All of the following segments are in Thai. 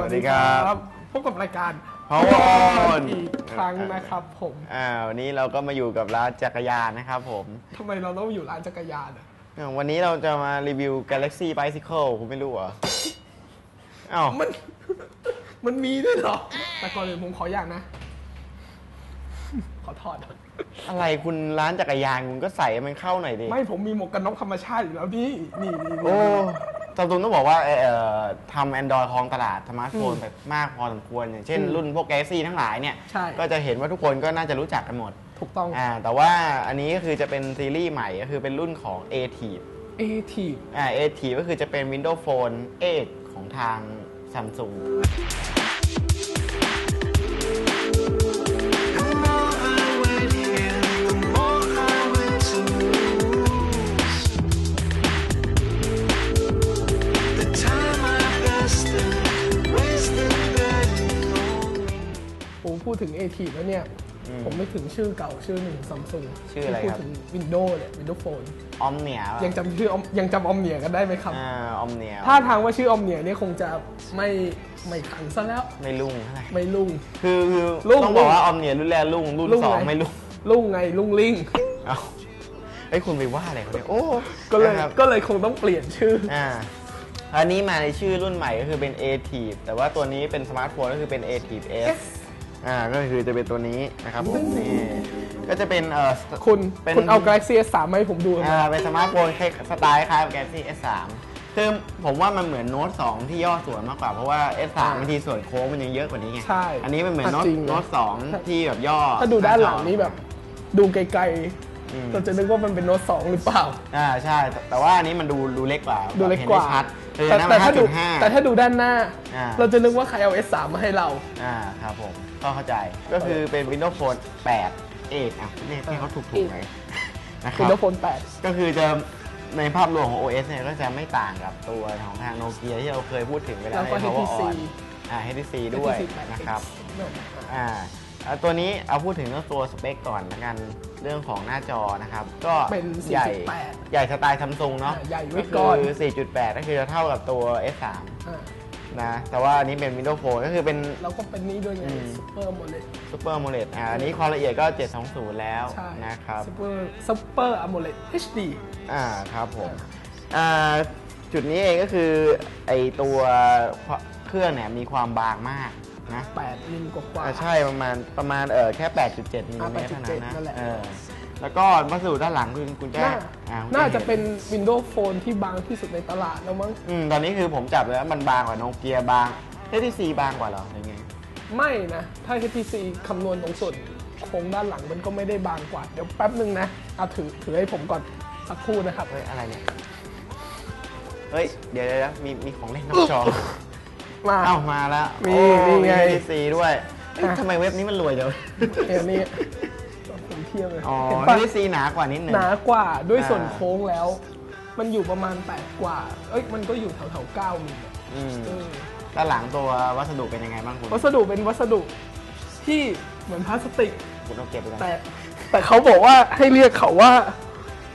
วัสดีครับพบกับรายการ Power On อีกครั้งนะครับผมอ่าวันนี้เราก็มาอยู่กับร้านจักรยานนะครับผมทำไมเราต้องอยู่ร้านจักรยานอะอ่าวันนี้เราจะมารีวิว Galaxy Bicycle คุณไม่รู้เหรออ้าวมันมันมีด้วยเหรอ แต่ก่อนอื่นผมขออย่างนะ ขอถอด อะไรคุณร้านจักรยานคุณก็ใส่ให้มันเข้าหน่อยดิ ไม่ผมมีหมวกกันน็อกธรรมชาติอยู่แล้วนี่ นี่นี่โอ้ ซัมซุงต้องบอกว่าเอ่อเอ่อทำ Android ครองตลาดสมาร์ทโฟนอืมแบบมากพอสมควร อย่างเช่นอืมรุ่นพวก Galaxy ทั้งหลายเนี่ย ใช่ ก็จะเห็นว่าทุกคนก็น่าจะรู้จักกันหมดถูกต้อง อ่าแต่ว่าอันนี้ก็คือจะเป็นซีรีส์ใหม่ก็คือเป็นรุ่นของ a t i v เอทีฟอ่า a t i v ก็คือจะเป็น Windows Phone 8ของทาง Samsung พูดถึงเอทีฟแล้วเนี่ย อืมผมไม่ถึงชื่อเก่าชื่อหนึ่งซัมซุงชื่ออะไรพูดครับ ถึง Windows เนี่ย Windows Phone Omnia ยังจำชื่อ Om- ยังจำออมเนียกันได้ไหมครับ อ่า Omnia ถ้าทางว่าชื่อออมเนียเนี่ยคงจะไม่ไม่ขังซะแล้วไม่รุ่งเท่าไหร่ไม่ลุ่ง คือคือรุ่งต้องบอกว่า Omnia รุ่นแรกรุ่งรุ่นรุ่งสองไงไม่รุ่งลุ่งไงลุ่งลิงเอ้าไอ้ยคุณไปว่าอะไรเขาเนี่ยโอ้ก็เลยนะครับ ก็เลยคงต้องเปลี่ยนชื่อ อ่าอันนี้มาในชื่อรุ่นใหม่ก็คือเป็น a t i v แต่ว่าตัวนี้เป็นสมาร์ทโฟนก็คือเป็น a t i v S อ่าก็คือจะเป็นตัวนี้นะครับผมนี่ก็จะเป็นเอ่อ คุณเป็น คุณเอา Galaxy S3 มาให้ผมดูอ่าเป็นสมาร์ทโฟนคล้ายสไตล์คล้ายกับ Galaxy S3 คือผมว่ามันเหมือนโน้ต2ที่ย่อส่วนมากกว่า เพราะว่า S3 บางทีส่วนโค้งมันยังเยอะกว่านี้ไงใช่อันนี้มันเหมือนโน้ตจริงนะโน้ต2ที่แบบย่อถ้าดูด้านหลังนี่แบบ ดูไกลอืม ๆเราจะนึกว่ามันเป็นโน้ตสองหรือเปล่า อ่าใช่แต่แต่ว่าอันนี้มันดูดูเล็กกว่าดูเล็กกว่าห็นได้ชัดคือแต่นั่นแต่มันถ้าดู5.5 แต่ถ้าดูด้านหน้า อ่า เราจะนึกว่าใครเอา S3 มาให้เรา อ่าครับผม ก็เข้าใจ ก็คือเป็น Windows Phone 8 8อะเนี่ยให้เขาถูกถูกๆไหมนะครับ Windows Phone ก็คือจะในภาพรวมของ OS เนี่ยก็จะไม่ต่างกับตัวของทางโนเกียที่เราเคยพูดถึงเว8ลาแล้วในก็ Power HTC On อ่า HTC ด้วย HTC 8X นะครับนั่นอ่าอ่าตัวนี้เอาพูดถึงเรื่องตัวสเปคก่อนละกันเรื่องของหน้าจอนะครับ ก็เป็นใหญ่4.8ใหญ่สไตล์ซัมซุงเนาะอ่าใหญ่ไว้ก่อนคือ 4.8 ก็คือจะเท่ากับตัว S3 อ่า นะแต่ว่าอันนี้เป็น Windows Phone ก็คือเป็น แล้วก็เป็นนี้ด้วยไงอืม Super AMOLED Super AMOLED อ่าอันนี้ความละเอียดก็ 720 แล้วใช่นะครับ Super Super AMOLED HD อ่าครับผมอ่าจุดนี้เองก็คือไอตัวเครื่องเนี่ยมีความบางมากนะ8มิลกว่าๆอ่าใช่ประมาณประมาณเออแค่ 8.7มิลลิเมตรเท่านั้นนะ8.7นั่นแหละ เออ แล้วก็วัสดุด้านหลังคือคุณแจ้น่าอ่คุณแจ้น่าจะห็เป็น Windows Phone ที่บางที่สุดในตลาดแล้วมั้ง อืมตอนนี้คือผมจับแล้วมันบางกว่าโนเกียบาง HTC บางกว่าเหรอหรือไง ไม่นะ ถ้า HTC คำนวณตรงส่วนโครงด้านหลังมันก็ไม่ได้บางกว่า เดี๋ยวแป๊บหนึ่งนะเอาถือถือให้ผมก่อนสักครู่นะครับ เฮ้ย อะไรเนี่ย เฮ้ย เดี๋ยวเดี๋ยวเดี๋ยวมีมีของเล่นนอกจอมา เอ้ามาแล้วมีโอ้นี่ไงมี HTC ด้วยเอ๊ะอะ ทำไมเว็บนี้มันรวยจัง เดี๋ยวนี้ผมเทียบเลยอ๋อเห็นปะ HTC หนากว่านิดหนึ่งหนากว่าด้วยอ่าส่วนโค้งแล้ว มันอยู่ประมาณ 8 กว่า เอ้ยมันก็อยู่แถวแถวๆ9มิลอืมเออด้านหลังตัววัสดุเป็นยังไงบ้างคุณวัสดุเป็นวัสดุที่เหมือนพลาสติก คุณต้องเก็บไปก่อนแต่แต่เขาบอกว่าให้เรียกเขาว่า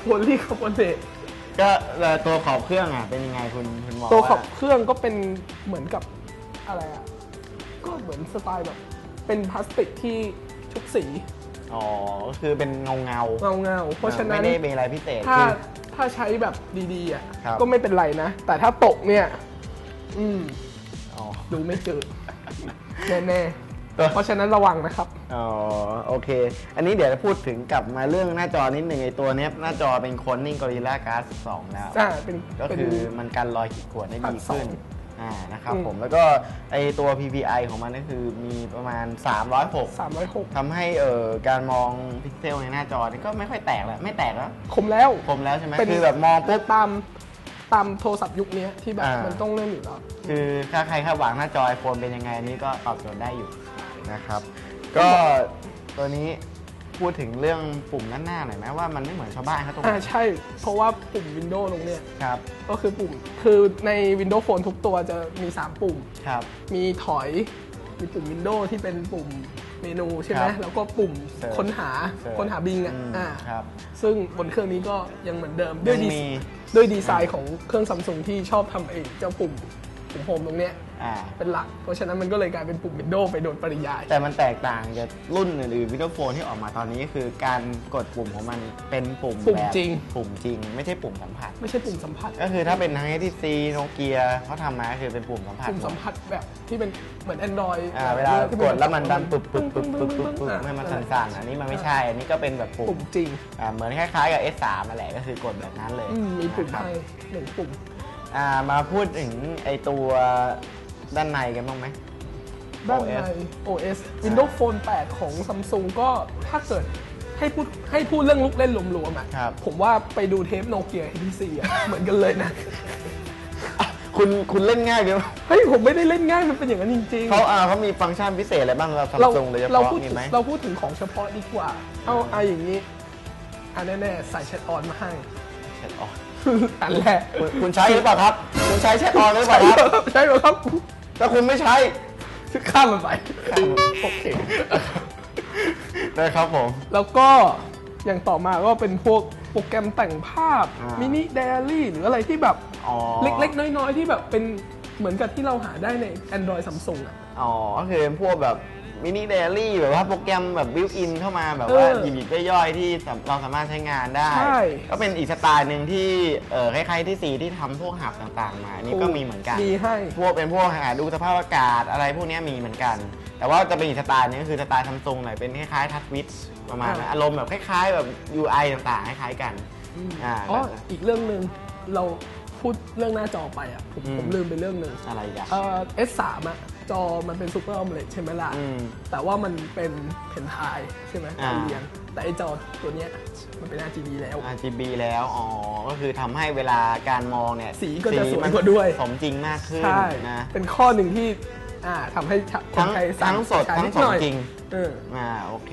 โพลีคาร์บอเนตก็เอ่อตัวขอบเครื่องอะเป็นยังไงคุณคุณมองตัวขับว่าเครื่องก็เป็นเหมือนกับอะไรอะ ก็เหมือนสไตล์แบบ เป็นพลาสติกที่ชุบสี อ๋อก็คือเป็นเงาเงาๆเงาเงาๆเพราะฉะนั้นไม่ได้เป็นอะไรพิเศษถ้าคือถ้าใช้แบบดีๆอะครับก็ไม่เป็นไรนะ แต่ถ้าตกเนี่ย อืมอ๋อดูไม่จืดแน่ตัวๆเพราะฉะนั้นระวังนะครับ อ๋อ โอเค อันนี้เดี๋ยวจะพูดถึงกลับมาเรื่องหน้าจอนิดหนึ่งไอตัวเนี้ยหน้าจอเป็น Corning Gorilla Glass 2แล้วอ่าเป็นก็เป็นคือมันกันรอยขีดข่วนได้ดีขึ้นภาคส องอ่านะครับอืมผมแล้วก็ไอตัว PPI ของมันก็คือมีประมาณ 306 306 ทำให้เอ่อการมองพิกเซลในหน้าจอนี่ก็ไม่ค่อยแตกแล้วไม่แตกแล้วคมแล้ว คมแล้วใช่ไหมเป็น คือแบบมองปุ๊บ ตามตามโทรศัพท์ยุคนี้ที่แบบอ่ามั มันต้องเล่นอยู่แล้ว คือถ้าใครคาดหวังหน้าจอ iPhone เป็นยังไงอันนี้ก็ตอบโจทย์ได้อยู่นะครับ ก็ตัวนี้ พูดถึงเรื่องปุ่มด้านหน้าหน่อยไหมว่ามันไม่เหมือนชาวบ้านเขาตรงไหอ่านใช่ เพราะว่าปุ่ม Windows ตรงเนี้ยครับ ก็คือปุ่ม คือใน Windows Phone ทุกตัวจะมี 3 ปุ่ม ครับ มีถอย มีปุ่ม Windows ที่เป็นปุ่มเมนูใช่ไหม ครับแล้วก็ปุ่ม Search ค้นหา Search ค้นหาบิงอะอืมอ่า ครับ ซึ่งบนเครื่องนี้ก็ยังเหมือนเดิม ด้วยยังดีมี ด้วยดีไซน์ของเครื่องซัมซุงที่ชอบทำเองเจ้าปุ่มปุ่มโฮมตรงเนี้ย อ่า เป็นหลัก เพราะฉะนั้นมันก็เลยกลายเป็นปุ่ม Windows ไปโดยปริยาย แต่มันแตกต่างจากรุ่นอื่นๆวิดีโอโฟนที่ออกมาตอนนี้ก็คือการกดปุ่มของมันเป็นปุ่มปุ่มแบบจริง ปุ่มจริง ไม่ใช่ปุ่มสัมผัส ไม่ใช่ปุ่มสัมผัส ก็คือถ้าเป็นทาง HTC โนเกียเขาทำมาก็คือเป็นปุ่มสัมผัสปุ่มสัมผัสแบบที่เป็นเหมือน Android อ่าเวลากดแล้วมันดันปึ๊บปึ๊บปึ๊บปึ๊บปึ๊บปึ๊บอ่าให้มันสั่นๆอันนี้มันไม่ใช่ อันนี้ก็เป็นแบบปุ่ปุ่มมจริงอ่าเหมือนคล้ายๆกับ S3 มาแหละก็คือกดแบบนั้นเลยอืมมีปุ่มนะครับ ให้หนึ่งปุ่ม อ่ามาพูดถึงไอตัว ด้านในกันบ้างไหม ด้านใน OS Windows Phone 8 ของ Samsung ก็ถ้าเกิดให้พูดให้พูดเรื่องลูกเล่นรวมๆอะ ครับ ผมว่าไปดูเทปโนเกีย HTC อะ เหมือนกันเลยนะ คุณคุณเล่นง่ายเลยเฮ้ย ผมไม่ได้เล่นง่าย มันเป็นอย่างนั้นจริง ๆ เขาอ่าเขามีฟังก์ชันพิเศษอะไรบ้างเราซัมเราซุงโดยเฉเราพาะพูดมีถึงไหม เราพูดถึงของเฉพาะดีกว่า เอาเอาอย่างนี้อันแน่ๆใส่แชทออนมาให้แชทออนอันแรกคุณคุณใช้หรือเปล่าครับ คุณใช้แชทออนหรือเปล่าครับ ใช่ไหมครับ ถ้าคุณไม่ใช้ข้ามมันไปโอเคนะครับผม แล้วก็อย่างต่อมาก็เป็นพวกโปรแกรมแต่งภาพอ่ามินิไดอารี่หรืออะไรที่แบบอ๋อเล็กๆ น้อยๆ ที่แบบเป็นเหมือนกับที่เราหาได้ใน Android Samsung อะอ๋อก็คือเป็นพวกแบบ มินิเดลี่แบบว่าโปรแกรมแบบบิวอินเข้ามาแบบเออว่าหยิบๆย่อยๆที่สำเราสามารถใช้งานได้ ใช่ก็เป็นอีกสไตล์หนึ่งที่เออคล้ายๆที่สีที่ทำพวกหับต่างๆ มานี่ก็มีเหมือนกันมีให้ พวกเป็นพวกหาดูสภาพอากาศอะไรพวกเนี้ยมีเหมือนกัน แต่ว่าจะเป็นอีกสไตล์หนึงก็คือสไตล์ซัมซุงหน่อยเป็นคล้ายๆทัชวิตประมาณนั้นอ่าอารมณ์แบบคล้าย ๆ แบบ UI ต่างๆคล้ายๆกันอ่าอ๋ออีกเรื่องหนึ่งเราพูดเรื่องหน้าจอไปอะผมอืม ผมลืมไปเรื่องหนึ่งอะไรอีกัน เอ่อ S3 อะ จอมันเป็นซูเปอร์อ l มเล d ใช่ไหมล่ะ อืม แต่ว่ามันเป็นเพนทายใช่ไหมอ่า การเรียง แต่ไอจอตัวเนี้ยมันเป็น RGB แล้ว RGB แล้ว อ๋อ ก็คือทำให้เวลาการมองเนี่ยสีก็จะสวยมันกว่าด้วย สมจริงมากขึ้นใช่ นะ เป็นข้อหนึ่งที่อ่าทำให้คทั้นงไทยสั่ทั้งสดใช้ทั้งนิสหมน่อยจริง เออ อ่าโอเค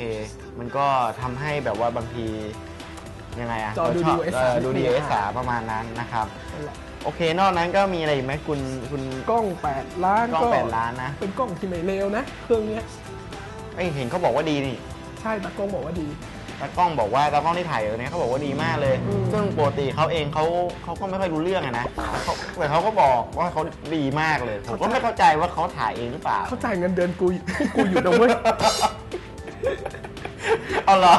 มันก็ทำให้แบบว่าบางทียังไงอะจอดูเราชบ DSLR เออดูนิดนึง DSLR ประมาณนั้นนะครับ นั่นแหละ โอเค นอกนั้นก็มีอะไรอีกไหมคุณคุณกล้อง 8 ล้านกล้องแปดล้านนะเป็นกล้องที่ไม่เลวนะ เครื่องเนี้ยเอ้ยเห็นเขาบอกว่าดีนี่ใช่ตากล้องบอกว่าดี ตากล้องบอกว่าตากล้องที่ถ่ายอยู่เนี่ยเขาบอกว่าดีมากเลย อืม ซึ่งปกติเขาเองเขาเขาก็ไม่ค่อยรู้เรื่องอะนะเขาแต่เขาก็บอกว่าเขาดีมากเลยผมก็ไม่เข้าใจว่าเขาถ่ายเองหรือเปล่า เข้าใจเงินเดือนกูพวกกูอยู่นะเว้ย เอาเหรอ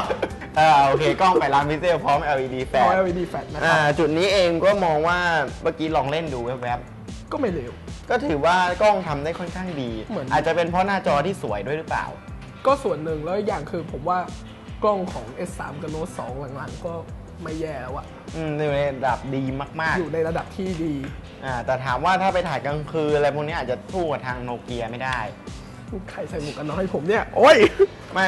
อ่าโอเคกล้องไปร้านพิเศษพร้อม LED แฟลพอช LED แฟลชนะคอ่ารับ จุดนี้เองก็มองว่าเมื่อกี้ลองเล่นดูแวบก็ไม่เลว ๆก็ถือว่ากล้องทำได้ค่อนข้างดี เหมือน อาจจะเป็นเพราะหน้าจอที่สวยด้วยหรือเปล่า ก็ส่วนหนึ่งแล้วอีกอย่างคือผมว่ากล้องของ S3 กับ Note 2 หลังๆ ก็ไม่แย่แล้วอะอืมอยู่ในระดับดีมากอยู่ในระดับที่ดี ๆอ่าแต่ถามว่าถ้าไปถ่ายกลางคืนอะไรพวกนี้อาจจะสู้กับทางโนเกียไม่ได้ ใครใส่หมวกกันน็อกให้ผมเนี่ย โอ้ย ไม่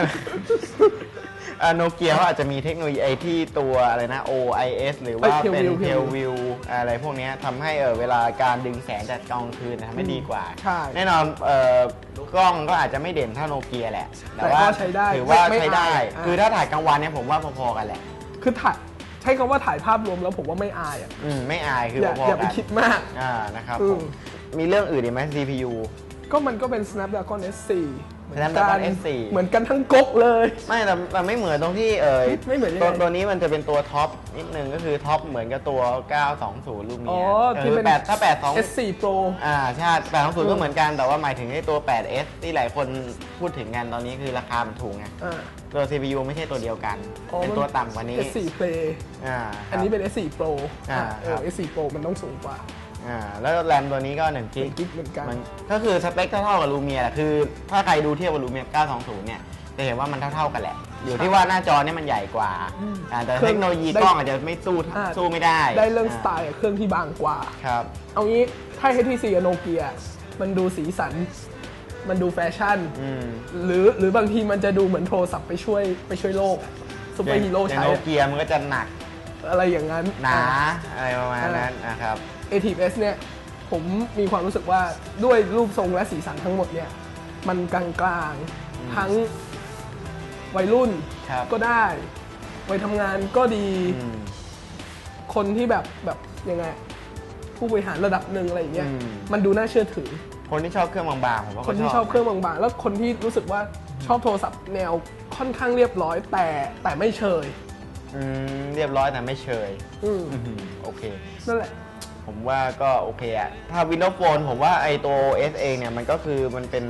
โนเกียเขาอาจจะมีเทคโนโลยีไอที่ตัวอะไรนะ OIS หรือว่าเอ้ยเป็น Pale View เทลวิวอะไรพวกเนี้ยทำให้เออเวลาการดึงแสงจากกลางคืนนะทำให้ดีกว่า ใช่แน่นอนเออกล้องก็อาจจะไม่เด่นเท่าโนเกียแหละแต่แต่ว่าก็ใช้ได้ถือว่าไม่ใช้ได้ไม่อายอ่าคือถ้าถ่ายกลางวันเนี่ยผมว่าพอๆกันแหละ คือถ่ายใช้คำว่าถ่ายภาพรวมแล้วผมว่าไม่อายอะอืมไม่อายคืออย่าพออย่าๆไปกันคิดมาก อ่านะครับอืผมม มีเรื่องอื่นอีกไหม CPU ก็มันก็เป็น Snapdragon S4 เหมือนกั Snapdragon S4 เหมือนกันทั้งก๊กเลย ไม่แต่แต่ไม่เหมือนตรงที่เออไม่เหมือนยังไง ตัวตัวนี้มันจะเป็นตัวท็อปนิดนึงก็คือท็อปเหมือนกับตัว 920 ลูกเมีอ๋ยอที่เป็น แปดถ้า 82 S4 Pro อ่าใช่820 ก็เหมือนกันแต่ว่าหมายถึงไอ้ตัว 8S ที่หลายคนพูดถึงกันตอนนี้คือราคามันถูกไงอ่า ตัว CPU ไม่ใช่ตัวเดียวกัน อ๋อ เป็นตัวต่ำกว่านี้ S4 Play อ่าอันนี้เป็น S4 Pro อ่าเอครัอบ S4 Pro มันต้องสูงกว่า อ่าแล้วแรมตัวนี้ก็1กิก1กิกเหมือนกัน มันก็คือสเปคเท่าๆกับลูเมียแหละคือ ถ้าใครดูเทียบกับลูเมีย 920 เนี่ยจะเห็นว่ามันเท่าๆกันแหละ อยู่ที่ว่าหน้าจอเนี่ยมันใหญ่กว่าอ่าแต่เทคโนโลยีกล้องอาจจะไม่สู้อ่า สู้ไม่ได้ได้เรื่องสไตล์กับเครื่องที่บางกว่า ครับ เอางี้ถ้า HTC กับโนเกียมันดูสีสัน มันดูแฟชั่น อืมหรือหรือบางทีมันจะดูเหมือนโทรศัพท์ไปช่วยไปช่วยโลกซูเปอร์ฮีโร่อย่างใช้ โนเกียมันก็จะหนัก อะไรอย่างนั้นหนาอะไรประมาณนั้นนะครับเอทีเอสเนี่ยผมมีความรู้สึกว่าด้วยรูปทรงและสีสันทั้งหมดเนี่ยมันกลางๆทั้งวัยรุ่นครับก็ได้วัยทำงานก็ดีอืมคนที่แบบแบบยังไงผู้บริหารระดับหนึ่งอะไรอย่างเงี้ยอืมมันดูน่าเชื่อถือ คนที่ชอบเครื่องบางๆผมว่าคนที่ชอบเครื่องบางๆ แล้วคนที่รู้สึกว่าชอบโทรศัพท์แนวค่อนข้างเรียบร้อยแต่แต่ไม่เชย อืมเรียบร้อยแต่ไม่เชยอืมอื้อหือโอเค นั่นแหละ ผมว่าก็โอเคอะถ้า Windows Phone ผมว่าไอตัว OS เองเนี่ย มันก็คือมันเป็น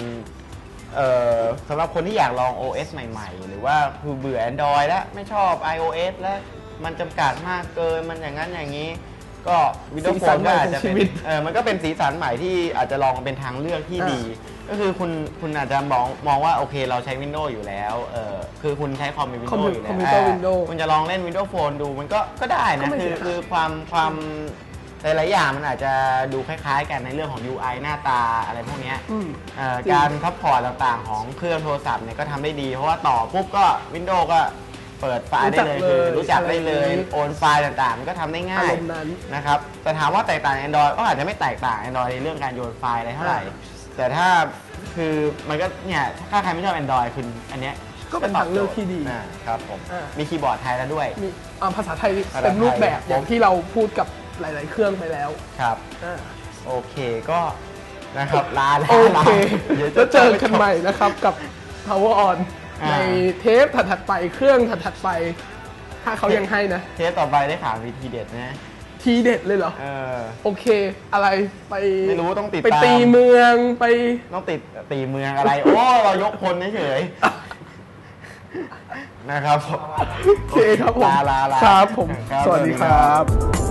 เอ่อสำหรับคนที่อยากลอง OS ใหม่ ๆ หรือว่าคือเบื่อ Android แล้ว ไม่ชอบ iOS แล้ว มันจำกัดมากเกิน มันอย่างนั้นอย่างนี้ ก็ Windows สีสัน Phone ใหม่ก็อาจจะของชีเป็นวิต เออมันก็เป็นสีสันใหม่ที่อาจจะลองเป็นทางเลือกที่อ่าดี ก็คือคุณคุณอาจจะมองมองว่าโอเคเราใช้ Windows อยู่แล้วเออคือคุณใช้คอมเป็นคอม Windows พิวอยู่คอแล้มวพิวเตอร์อ่าวินโดว์คุณจะลองเล่น Windows Phone ดูมันก็ก็ได้ก็นะ ไม่คือเสียหายคือความความหลายๆอย่างมันอาจจะดูคล้ายๆ กันในเรื่องของ UI หน้าตาอะไรพวกเนี้ย อืม เอ่อจริง การซัพพอร์ตต่างๆ ของเครื่องโทรศัพท์เนี่ยก็ทำได้ดี เพราะว่าต่อปุ๊บก็ Windows ก็เปิดไฟล์ได้เลยคือรู้จักได้เลย โอนไฟล์ต่างๆ มันก็ทำได้ง่าอายรมณ์นั้น นะครับแต่ถามว่าแตกต่าง Android ก็อาจจะไม่แตกต่าง Android ในเรื่องการโยนไฟล์อะไรเท่าไหร่ อ่า แต่ถ้าคือมันก็เนี่ยถ้าใครไม่ชอบ Android คืออันเนี้ยก็เป็นตบทางเลือกที่ดีอ่าครับผมอ่ามีคีย์บอร์ดไทยแล้วด้วย มีอ่าภาษาไทยภาษาไทย เต็มรูปแบบครบอย่างที่เราพูดกับหลาย ๆ เครื่องไปแล้วครับ อ่าโอเคก็นะครับลาแล้วโอลาเคดี๋ยวแล้วเจอกันไใหม่นะครับกับ Power On อ่า ในเทปถัด ๆ ไปเครื่องถัด ๆ ไป ถ้าเขายังให้นะ เทปต่อไปได้ข่าวมีทีเด็ดนะ ทีเด็ดเลยเหรอ เออ โอเค อะไรไปไม่รู้ต้องติดไปตามตีเมืองไป ต้องติดตีเมืองอะไร โอ้เรายกพลเฉยๆนะครับผม โอเคครับผมลาลาลาครับผมครับสวัสดีครับ